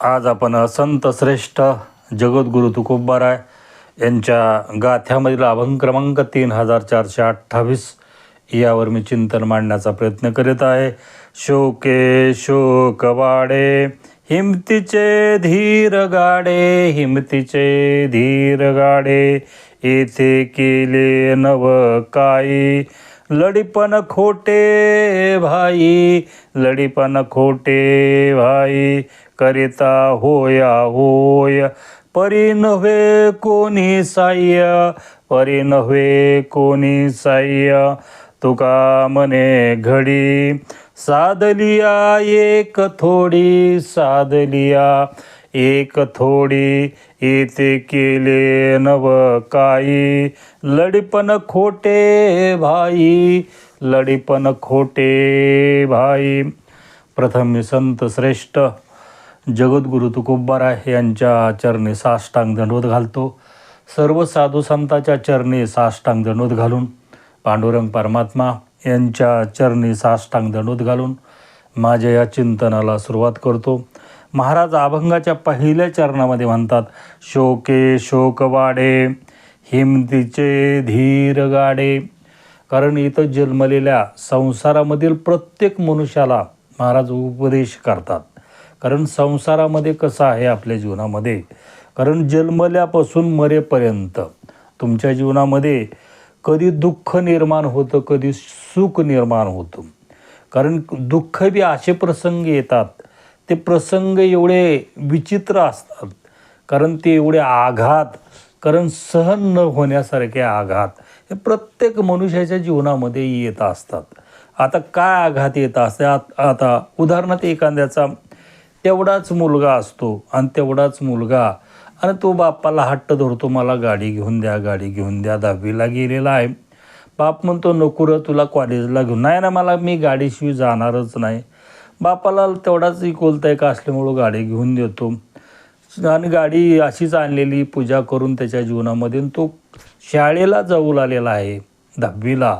आज आपण संत श्रेष्ठ जगद्गुरु तुकोबाराय यांच्या गाथ्यामधील अभंग क्रमांक तीन हजार चारशे अठ्ठावीस यावर मी चिंतन मांडण्याचा प्रयत्न करीत आहे. शोके शोक वाडे हिमतीचे धीर गाडे हिमतीचे धीर गाडे येथे केले नव काही लढीपण खोटे भाई लढीपण खोटे भाई करिता होया होय परी नव्हे कोणी साह्य परी नव्हे कोणी साह्य तुका मने घडी साधलिया एक थोडी साधलिया एक थोडी येथे केले नव काही लढीपण खोटे भाई लढीपण खोटे भाई. प्रथम मी संत श्रेष्ठ जगद्गुरु तुकोबाराय यांच्या चरणी साष्टांग दंडवत घालतो. सर्व साधू संताच्या चरणी साष्टांग दंडवत घालून पांडुरंग परमात्मा यांच्या चरणी साष्टांग दंडवत घालून माझ्या या चिंतनाला सुरुवात करतो. महाराज अभंगाच्या पहिल्या चरणामध्ये म्हणतात शोके शोकवाडे हिमतीचे धीर गाडे कारण इथं जन्मलेल्या संसारामधील प्रत्येक मनुष्याला महाराज उपदेश करतात. कारण संसारामध्ये कसं आहे आपल्या जीवनामध्ये? कारण जन्मल्यापासून मरेपर्यंत तुमच्या जीवनामध्ये कधी दुःख निर्माण होतं कधी सुख निर्माण होतं. कारण दुःख बी असे प्रसंग येतात ते प्रसंग एवढे विचित्र असतात. कारण ते एवढे आघात कारण सहन न होण्यासारखे आघात हे प्रत्येक मनुष्याच्या जीवनामध्ये येत असतात. आता काय आघात येत असतात? आता उदाहरणार्थ एखाद्याचा तेवढाच मुलगा असतो आणि तेवढाच मुलगा आणि तो बापाला हट्ट धरतो मला गाडी घेऊन द्या गाडी घेऊन द्या दहावीला गेलेला आहे. बाप म्हणतो नको तुला कॉलेजला घेऊन. नाही ना मला मी गाडीशिवाय जाणारच नाही. बापाला तेवढाच इकोलता एक असल्यामुळं गाडी घेऊन देतो. आणि गाडी अशीच आणलेली पूजा करून त्याच्या जीवनामध्ये तो शाळेला जाऊ लागलेला आहे दहावीला.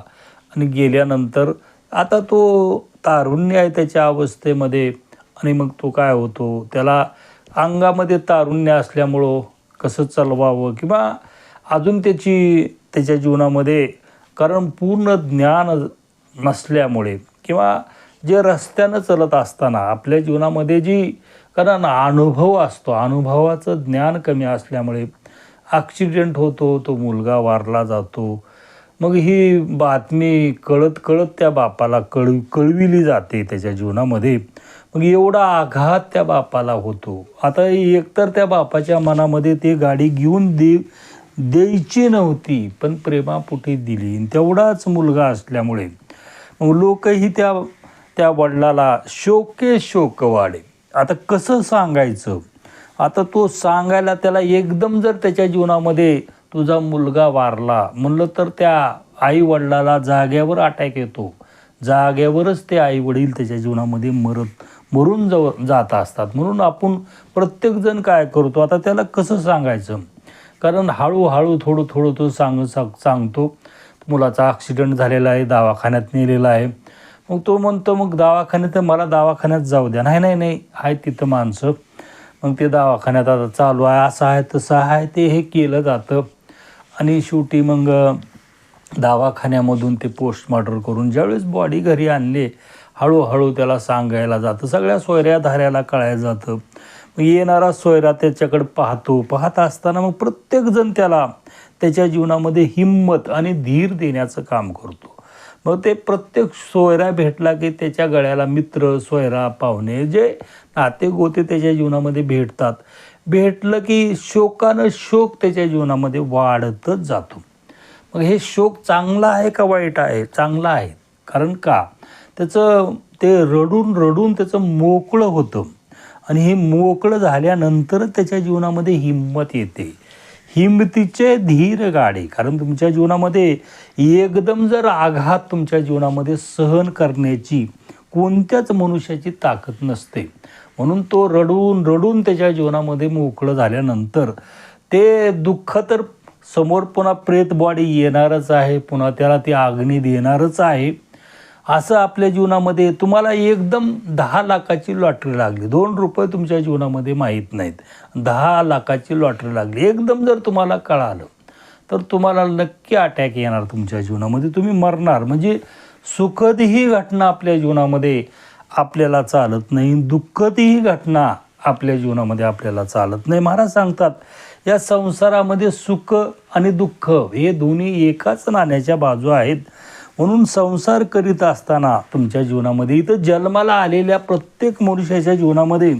आणि गेल्यानंतर आता तो तारुण्य आहे त्याच्या अवस्थेमध्ये. आणि मग तो काय होतो त्याला अंगामध्ये तारुण्य असल्यामुळं कसं चालवावं किंवा अजून त्याची त्याच्या जीवनामध्ये कारण पूर्ण ज्ञान नसल्यामुळे किंवा जे रस्त्यानं चलत असताना आपल्या जीवनामध्ये जी कारण अनुभव असतो. अनुभवाचं ज्ञान कमी असल्यामुळे ॲक्सिडेंट होतो तो मुलगा वारला जातो. मग ही बातमी कळत कळत त्या बापाला कळ कळविली जाते त्याच्या जीवनामध्ये. मग एवढा आघात त्या बापाला होतो. आता एकतर त्या बापाच्या मनामध्ये ते गाडी घेऊन दे द्यायची नव्हती पण प्रेमापोटी दिली. तेवढाच मुलगा असल्यामुळे. मग लोकही त्या त्या वडिलाला शोके शोक वाढे. आता कसं सांगायचं? आता तो सांगायला त्याला एकदम जर त्याच्या जीवनामध्ये तुझा मुलगा वारला म्हणलं तर त्या आई वडिलाला जाग्यावर अटॅक येतो. जाग्यावरच ते आई वडील त्याच्या जीवनामध्ये मरत मरून जाव जात असतात. म्हणून आपण प्रत्येकजण काय करतो? आता त्याला कसं सांगायचं? कारण हळूहळू थोडं थोडं तो सांग सांग सांगतो. मुलाचा ॲक्सिडेंट झालेला आहे दवाखान्यात नेलेला आहे. मग तो म्हणतो मग दवाखान्यात मला दवाखान्यात जाऊ द्या. नाही नाही नाही आहे तिथं माणसं. मग ते दवाखान्यात आता चालू आहे असं आहे तसं आहे ते हे केलं जातं. आणि शेवटी मग दवाखान्यामधून ते पोस्टमॉर्टम करून ज्यावेळेस बॉडी घरी आणले हळूहळू त्याला सांगायला जातं. सगळ्या सोयऱ्या धाऱ्याला कळायला जातं. मग येणारा सोयरा त्याच्याकडे पाहतो. पाहत असताना मग प्रत्येकजण त्याला त्याच्या जीवनामध्ये हिंमत आणि धीर देण्याचं काम करतो. मग ते प्रत्येक सोयरा भेटला की त्याच्या गळ्याला मित्र सोयरा पाहुणे जे नाते गोते त्याच्या जीवनामध्ये भेटतात. भेटलं की शोकानं शोक त्याच्या जीवनामध्ये वाढतच जातो. मग हे शोक चांगला आहे का वाईट आहे? चांगला आहे. कारण का? त्याचं ते रडून रडून त्याचं मोकळं होतं. आणि हे मोकळं झाल्यानंतरच त्याच्या जीवनामध्ये हिंमत येते. हिमतीचे धीर गाडे. कारण तुमच्या जीवनामध्ये एकदम जर आघात तुमच्या जीवनामध्ये सहन करण्याची कोणत्याच मनुष्याची ताकद नसते. म्हणून तो रडून रडून त्याच्या जीवनामध्ये मोकळं झाल्यानंतर ते दुःख तर समोर पुन्हा प्रेत बॉडी येणारच आहे पुन्हा त्याला ती आग्नी देणारच आहे. असं आपल्या जीवनामध्ये तुम्हाला एकदम दहा लाखाची लॉटरी लागली. दोन रुपये तुमच्या जीवनामध्ये माहीत नाहीत. दहा लाखाची लॉटरी लागली. एकदम जर तुम्हाला कळालं तर तुम्हाला नक्की अटॅक येणार तुमच्या जीवनामध्ये. तुम्ही मरणार. म्हणजे सुखद ही घटना आपल्या जीवनामध्ये आपल्याला चालत नाही. दुःखद ही घटना आपल्या जीवनामध्ये आपल्याला चालत नाही. महाराज सांगतात या संसारामध्ये सुख आणि दुःख हे दोन्ही एकाच नाण्याच्या बाजू आहेत. म्हणून संसार करीत असताना तुमच्या जीवनामध्ये इथं जन्माला आलेल्या प्रत्येक मनुष्याच्या जीवनामध्ये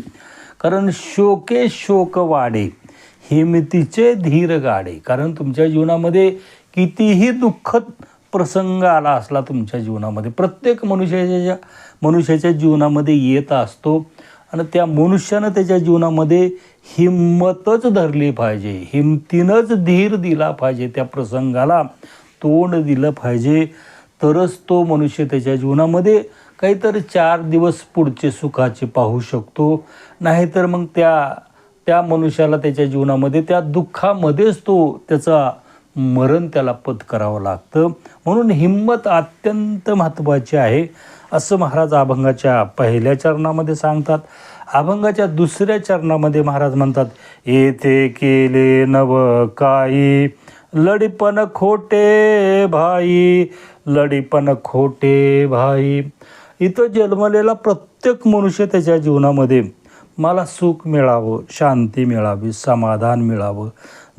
कारण शोके शोक वाढे हिमतीचे धीर गाडे कारण तुमच्या जीवनामध्ये कितीही दुःखद प्रसंग आला असला तुमच्या जीवनामध्ये प्रत्येक मनुष्याच्या मनुष्याच्या जीवनामध्ये येत असतो. आणि त्या मनुष्यानं त्याच्या जीवनामध्ये हिंमतच धरली पाहिजे हिमतीनंच धीर दिला पाहिजे त्या प्रसंगाला तोंड दिलं पाहिजे. तरच तो मनुष्य त्याच्या जीवनामध्ये काहीतरी चार दिवस पुढचे सुखाचे पाहू शकतो. नाहीतर मग त्या त्या मनुष्याला त्याच्या जीवनामध्ये त्या दुःखामध्येच तो त्याचा मरण त्याला पत्करावं लागतं. म्हणून हिंमत अत्यंत महत्त्वाची आहे असं महाराज अभंगाच्या पहिल्या चरणामध्ये सांगतात. अभंगाच्या दुसऱ्या चरणामध्ये महाराज म्हणतात येथे केले नव काही लडपण खोटे भाई लढीपण खोटे भाई. इथं जन्मलेला प्रत्येक मनुष्य त्याच्या जीवनामध्ये मला सुख मिळावं शांती मिळावी समाधान मिळावं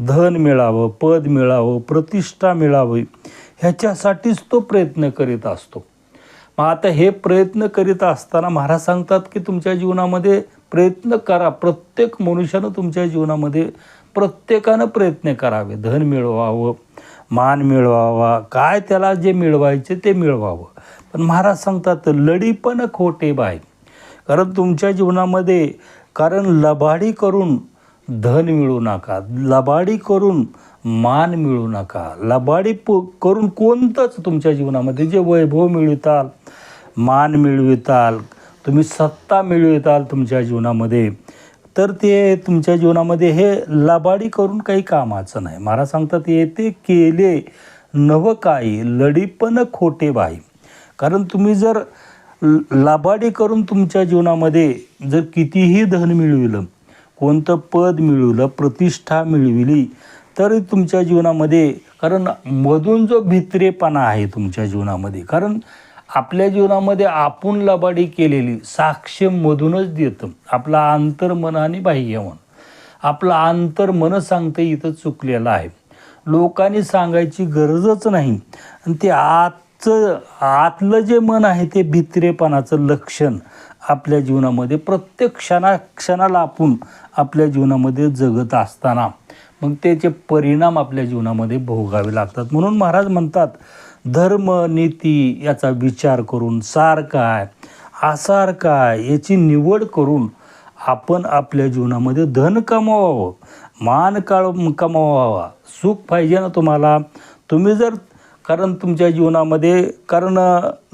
धन मिळावं पद मिळावं प्रतिष्ठा मिळावी ह्याच्यासाठीच तो प्रयत्न करीत असतो. मग आता हे प्रयत्न करीत असताना महाराज सांगतात की तुमच्या जीवनामध्ये प्रयत्न करा. प्रत्येक मनुष्यानं तुमच्या जीवनामध्ये प्रत्येकानं प्रयत्न करावे. धन मिळवावं मान मिळवावा काय त्याला जे मिळवायचे ते मिळवावं. पण महाराज सांगतात लढी पण खोटे बाय कारण तुमच्या जीवनामध्ये कारण लबाडी करून धन मिळू नका लबाडी करून मान मिळू नका लबाडी प करून कोणतंच तुमच्या जीवनामध्ये जे वैभव मिळविताल मान मिळविताल तुम्ही सत्ता मिळविताल तुमच्या जीवनामध्ये तर ते तुमच्या जीवनामध्ये हे लबाडी करून काही कामाचं नाही. महाराज सांगतात येते केले नव काही लढीपण खोटे बाई. कारण तुम्ही जर ल- लबाडी करून तुमच्या जीवनामध्ये जर कितीही धन मिळविलं कोणतं पद मिळवलं प्रतिष्ठा मिळविली तरी तुमच्या जीवनामध्ये कारण मधून जो भित्रेपणा आहे तुमच्या जीवनामध्ये कारण आपल्या जीवनामध्ये आपण लबाडी केलेली साक्ष मधूनच देतं. आपला अंतर्मन आणि बाह्यमन आपलं अंतर्मन सांगतं इथं चुकलेलं आहे. लोकांनी सांगायची गरजच नाही. आणि ते आजचं आतलं जे मन आहे ते भित्रेपणाचं लक्षण आपल्या जीवनामध्ये प्रत्येक क्षणा क्षणाला आपण आपल्या जीवनामध्ये जगत असताना. मग त्याचे परिणाम आपल्या जीवनामध्ये भोगावे लागतात. म्हणून महाराज म्हणतात धर्म नीती याचा विचार करून सार काय आसार काय याची निवड करून आपण आपल्या जीवनामध्ये धन कमवावं मान काळ कमवावा. सुख पाहिजे ना तुम्हाला. तुम्ही जर कारण तुमच्या जीवनामध्ये कारण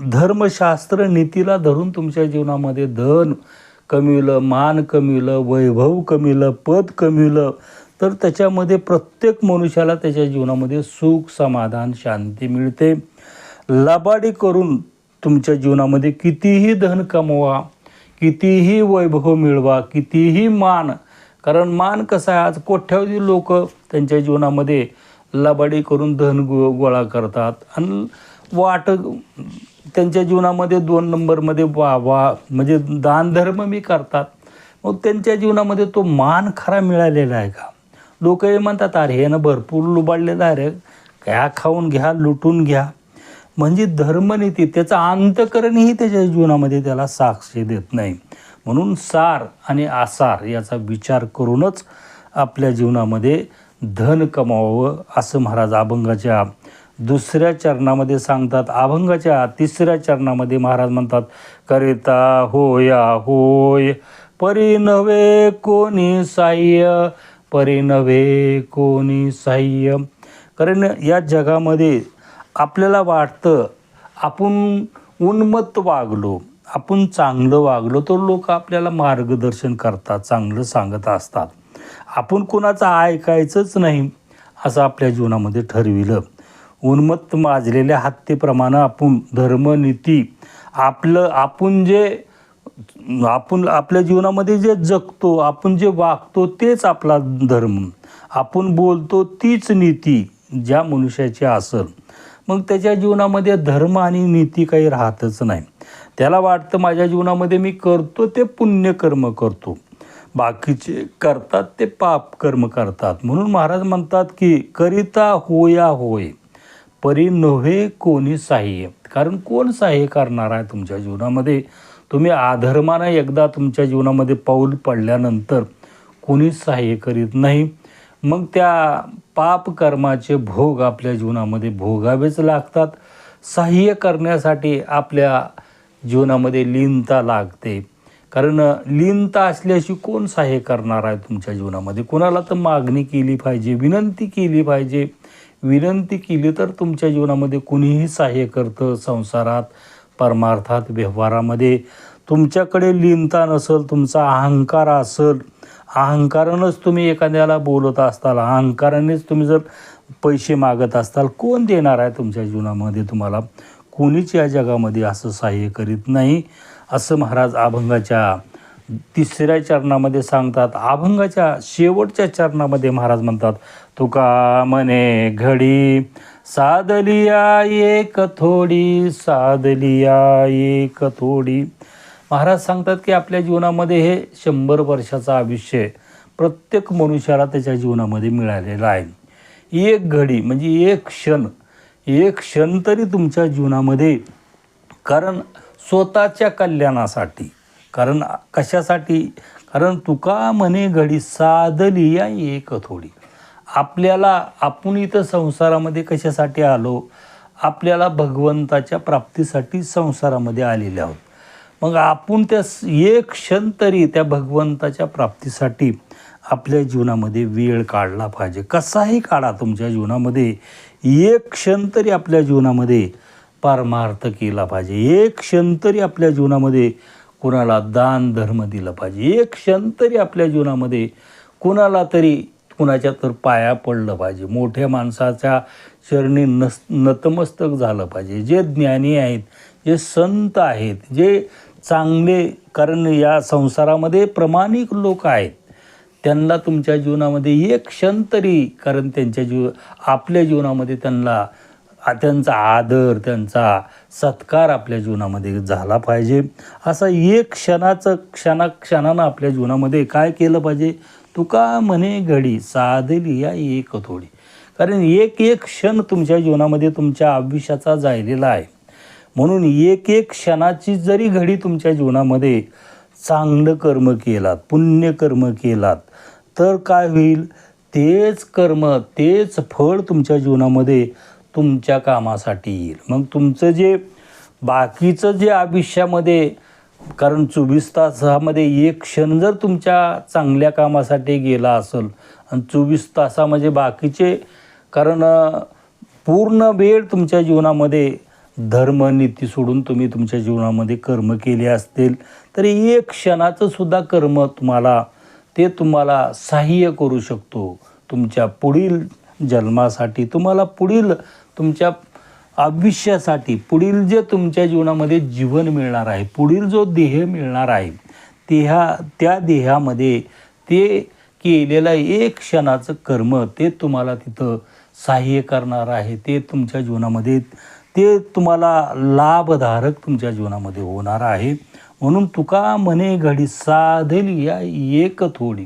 धर्मशास्त्र नीतीला धरून तुमच्या जीवनामध्ये धन कमिवलं मान कमिवलं वैभव कमिवलं पद कमिवलं तर त्याच्यामध्ये प्रत्येक मनुष्याला त्याच्या जीवनामध्ये सुख समाधान शांती मिळते. लबाडी करून तुमच्या जीवनामध्ये कितीही धन कमवा कितीही वैभव मिळवा कितीही मान कारण मान कसा आहे? आज कोट्यावधी लोक त्यांच्या जीवनामध्ये लबाडी करून धन गो गोळा करतात. आणि वाट त्यांच्या जीवनामध्ये दोन नंबरमध्ये वा वा म्हणजे दानधर्म मी करतात. मग त्यांच्या जीवनामध्ये तो मान खरा मिळालेला आहे का? लोक हे म्हणतात अरे हे ना भरपूर लुबाडलेलं आहे घ्या खाऊन घ्या लुटून घ्या. म्हणजे धर्मनीती त्याचं अंतकरणही त्याच्या जीवनामध्ये त्याला साक्ष देत नाही. म्हणून सार आणि आसार याचा विचार करूनच आपल्या जीवनामध्ये धन कमावावं असं महाराज अभंगाच्या दुसऱ्या चरणामध्ये सांगतात. अभंगाच्या तिसऱ्या चरणामध्ये महाराज म्हणतात करिता होया होय परी नव्हे कोणी साह्य परी नव्हे कोणी साह्य कारण या जगामध्ये आपल्याला वाटतं आपण उन्मत्त वागलो आपण चांगलं वागलो तर लोक आपल्याला मार्गदर्शन करतात चांगलं सांगत असतात. आपण कुणाचं ऐकायचंच नाही असं आपल्या जीवनामध्ये ठरविलं. उन्मत्त माजलेल्या हत्येप्रमाणे आपण धर्मनीती आपलं आपण जे आपण आपल्या जीवनामध्ये जे जगतो आपण जे वागतो तेच आपला धर्म. आपण बोलतो तीच नीती ज्या मनुष्याची असल मग त्याच्या जीवनामध्ये धर्म आणि नीती काही राहतच नाही. त्याला वाटतं माझ्या जीवनामध्ये मी करतो ते पुण्यकर्म करतो. बाकीचे करतात ते पाप कर्म करतात. म्हणून महाराज म्हणतात की करिता होया होय परी नव्हे कोणी सहाय्य कारण कोण सहाय्य करणार आहे तुमच्या जीवनामध्ये? तुम्ही अधर्मानं एकदा तुमच्या जीवनामध्ये पाऊल पडल्यानंतर कोणीच सहाय्य करीत नाही. मग त्या पाप कर्माचे भोग आपल्या जीवनामध्ये भोगावेच लागतात. सहाय्य करण्यासाठी आपल्या जीवनामध्ये लीनता लागते. कारण लीनता असल्याशी कोण सहाय्य करणार आहे तुमच्या जीवनामध्ये? कोणाला तर मागणी केली पाहिजे विनंती केली पाहिजे. विनंती केली तर तुमच्या जीवनामध्ये कुणीही सहाय्य करतं संसारात. परमार्थात व्यवहारामध्ये तुमच्याकडे लीनता नसेल तुमचा अहंकार असेल अहंकारानंच तुम्ही एखाद्याला बोलत असताल अहंकारानेच तुम्ही जर पैसे मागत असताल कोण देणार आहे तुमच्या जीवनामध्ये? तुम्हाला कोणीच या जगामध्ये असं सहाय्य करीत नाही. असं महाराज अभंगाच्या तिसऱ्या चरणामध्ये सांगतात. अभंगाच्या शेवटच्या चरणामध्ये महाराज म्हणतात तुका मने घडी साधलिया एक थोडी साधलिया एक थोडी. महाराज सांगतात की आपल्या जीवनामध्ये हे शंभर वर्षाचं आयुष्य प्रत्येक मनुष्याला त्याच्या जीवनामध्ये मिळालेलं आहे. एक घडी म्हणजे एक क्षण एक क्षण तरी तुमच्या जीवनामध्ये कारण स्वतःच्या कल्याणासाठी कारण कशासाठी? कारण तुका म्हणे घडी साधली या एक थोडी. आपल्याला आपण इथं संसारामध्ये कशासाठी आलो? आपल्याला भगवंताच्या प्राप्तीसाठी संसारामध्ये आलेले आहोत. मग आपण त्या एक क्षण तरी त्या भगवंताच्या प्राप्तीसाठी आपल्या जीवनामध्ये वेळ काढला पाहिजे. कसाही काढा तुमच्या जीवनामध्ये. एक क्षण तरी आपल्या जीवनामध्ये परमार्थ केला पाहिजे. एक क्षण तरी आपल्या जीवनामध्ये कुणाला दान धर्म दिलं पाहिजे. एक क्षण तरी आपल्या जीवनामध्ये कोणाला तरी कुणाच्या तर पाया पडलं पाहिजे. मोठ्या माणसाच्या चरणी नस नतमस्तक झालं पाहिजे. जे ज्ञानी आहेत जे संत आहेत जे चांगले कारण या संसारामध्ये प्रामाणिक लोक आहेत त्यांना तुमच्या जीवनामध्ये एक क्षण तरी कारण त्यांच्या जीव आपल्या जीवनामध्ये त्यांना त्यांचा आदर त्यांचा सत्कार आपल्या जीवनामध्ये झाला पाहिजे. असा एक क्षणाचं क्षणा क्षणानं आपल्या जीवनामध्ये काय केलं पाहिजे? तुका म्हणे घडी साधली या एक थोडी. कारण एक एक क्षण तुमच्या जीवनामध्ये तुमच्या आयुष्याचा जायलेला आहे. म्हणून एक एक क्षणाची जरी घडी तुमच्या जीवनामध्ये चांगलं कर्म केलात पुण्यकर्म केलात तर काय होईल? तेच कर्म तेच फळ तुमच्या जीवनामध्ये तुमच्या कामासाठी येईल. मग तुमचं जे बाकीचं जे आयुष्यामध्ये कारण चोवीस तासामध्ये एक क्षण जर तुमच्या चांगल्या कामासाठी गेला असेल आणि चोवीस तासामध्ये बाकीचे कारण पूर्ण वेळ तुमच्या जीवनामध्ये धर्मनीती सोडून तुम्ही तुमच्या जीवनामध्ये कर्म केले असतील तर एक क्षणाचं सुद्धा कर्म तुम्हाला ते तुम्हाला सहाय्य करू शकतो. तुमच्या पुढील जन्मासाठी तुम्हाला पुढील तुमच्या आयुष्यासाठी पुढील जे तुमच्या जीवनामध्ये जीवन मिळणार आहे पुढील जो देह मिळणार आहे देहा त्या देहामध्ये ते केलेलं एक क्षणाचं कर्म ते तुम्हाला तिथं सहाय्य करणार आहे ते तुमच्या जीवनामध्ये ते तुम्हाला लाभधारक तुमच्या जीवनामध्ये होणार आहे. म्हणून तुका म्हणे घडी साधली या एक थोडी.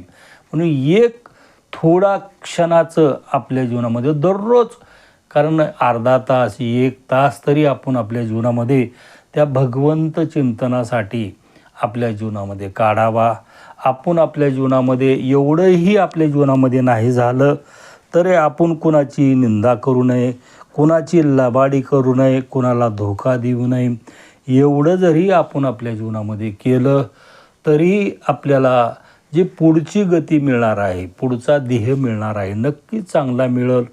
म्हणून एक थोडा क्षणाचं आपल्या जीवनामध्ये दररोज कारण अर्धा तास एक तास तरी आपण आपल्या जीवनामध्ये त्या भगवंत चिंतनासाठी आपल्या जीवनामध्ये काढावा. आपण आपल्या जीवनामध्ये एवढंही आपल्या जीवनामध्ये नाही झालं तरी आपण कुणाची निंदा करू नये कुणाची लबाडी करू नये कुणाला धोका देऊ नये. एवढं जरी आपण आपल्या जीवनामध्ये केलं तरी आपल्याला जी पुढची गती मिळणार आहे पुढचा देह मिळणार आहे नक्कीच चांगला मिळेल.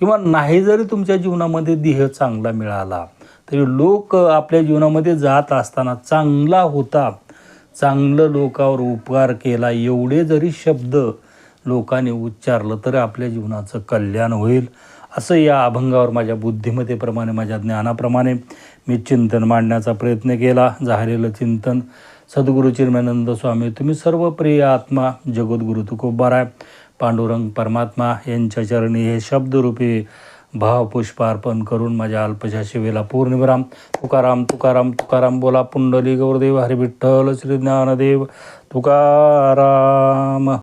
किंवा नाही जरी तुमच्या जीवनामध्ये देह चांगला मिळाला तरी लोक आपल्या जीवनामध्ये जात असताना चांगला होता. चांगलं लोकावर उपकार केला एवढे जरी शब्द लोकांनी उच्चारलं तर आपल्या जीवनाचं कल्याण होईल. असं या अभंगावर माझ्या बुद्धिमत्तेप्रमाणे माझ्या ज्ञानाप्रमाणे मी चिंतन मांडण्याचा प्रयत्न केला. झालेलं चिंतन सद्गुरू चिन्मयानंद स्वामी तुम्ही सर्व प्रिय आत्मा जगद्गुरु तुकोबाराय पांडुरंग परमात्मा यांच्या चरणी हे शब्दरूपी भावपुष्पार्पण करून माझ्या अल्पशा शिवेला पूर्णविराम तुकाराम तुकाराम तुकाराम बोला पुंडली गौरदेव हरिविठ्ठल श्री ज्ञानदेव तुकाराम.